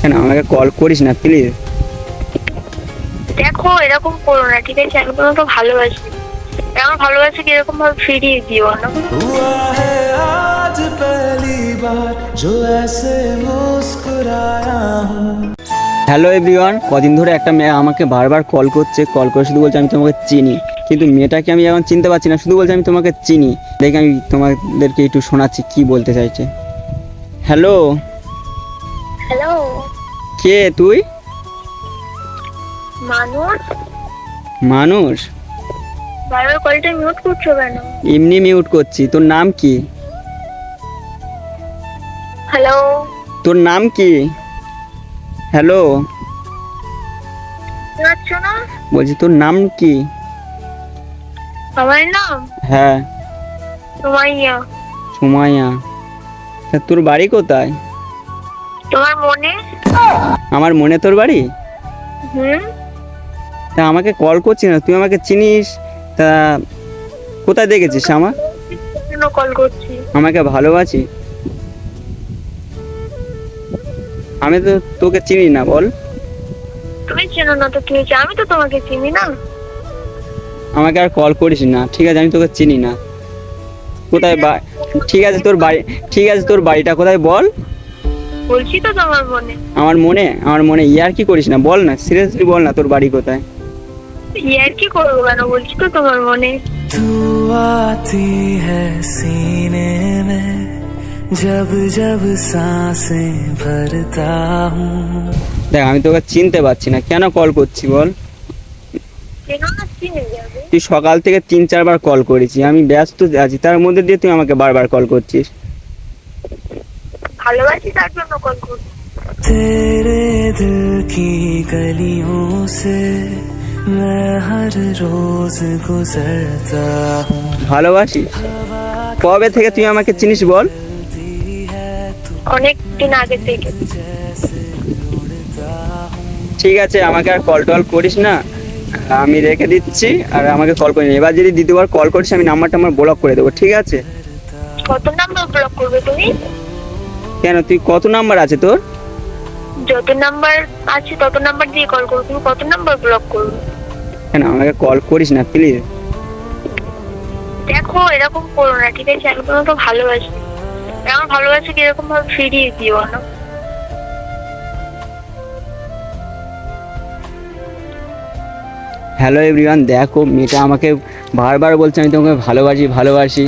কেন? আমাকে কল করিস না প্লিজ দেখো এরকম করো না ঠিক আছে? আমি তোমাকে ভালোবাসি। হ্যালো এভরিওয়ান কদিন ধরে একটা মেয়ে আমাকে বারবার কল করছে কল করে শুধু বলছে আমি তোমাকে চিনি। কিন্তু মেয়েটাকে আমি এখন চিনতে পারছি না শুধু বলছে আমি তোমাকে চিনি। দেখি আমি তোমাদেরকে একটু শোনাচ্ছি কি বলতে চাইছে। Hello hello. কে তুই? মানুষ। মানুষ? বারবার কলটা মিউট করছ কেন? এমনি মিউট করছি। তোর নাম কি? হ্যালো। তোর নাম কি? হ্যালো। না? বলছি তোর নাম কি? আমার নাম? হ্যাঁ। সুমাইয়া। তা তোর বাড়ি কোথায়? তোমার মনে? আমার মনে তোর বাড়ি? হুম। তা আমাকে কল করছিস না তুই আমাকে চিনিস? তা কোথায় দেখেছিস আমার? কেন কল করছি? আমাকে ভালোবাসি? আমি তো তোকে চিনি না বল। তুমি চেনো না তো কি হয়েছে আমি তো তোমাকে চিনি না। আমাকে আর কল করিস না ঠিক আছে আমি তোকে চিনি না। কোথায় বা ঠিক আছে তোর বাড়ি ঠিক আছে তোর বাড়িটা কোথায় বল? বলছি তো তোমার মনে আমার মনে আমার মনে ইয়ার কি করিস না বল না সিরিয়াসলি বল না তোর বাড়ি কোথায় ইয়ার কি করবো কেন বলছি তো তোমার মনে तू आती है सीने में जब जब सांसें भरता हूँ দেখ আমি তোকে চিনতে পারছি না কেন কল করছি বল চেনো না চিনে যাবে তুই সকাল থেকে তিন চারবার কল করেছি আমি ব্যস্ত আছি তার মধ্যে দিয়ে তুই আমাকে বারবার কল করছিস ভালোবাসি তার জন্য কল করছি तेरे दिल की गलियों से मैं हर रोज गुजरता हूँ ভালোবাসি কবে থেকে তুই আমাকে চিনিস বল অনেক দিন আগে থেকে ঠিক আছে আমাকে আর কল টল করিস না আমি রেখে দিচ্ছি আর আমাকে কল করিস না। এবার যদি দ্বিতীয়বার কল করিস আমি নাম্বারটা আমার ব্লক করে দেবো ঠিক আছে কত নাম্বার ব্লক করবে তুমি কেন? তুই কত নাম্বার আছে তোর? যত নাম্বার আছে তত নাম্বার দিয়ে কল করবে। তুমি কত নাম্বার ব্লক করবে? কেন? আমাকে কল করিস না প্লিজ দেখো এরকম করো না ঠিক আছে? আমি তোমাকে ভালোবাসি। আমার ভালোবাসি কীরকম ভাবে ফিরিয়ে দিও না হ্যালো এভরিওয়ান দেখো মেয়েটা আমাকে বারবার বলছে আমি তোমাকে ভালোবাসি ভালোবাসি।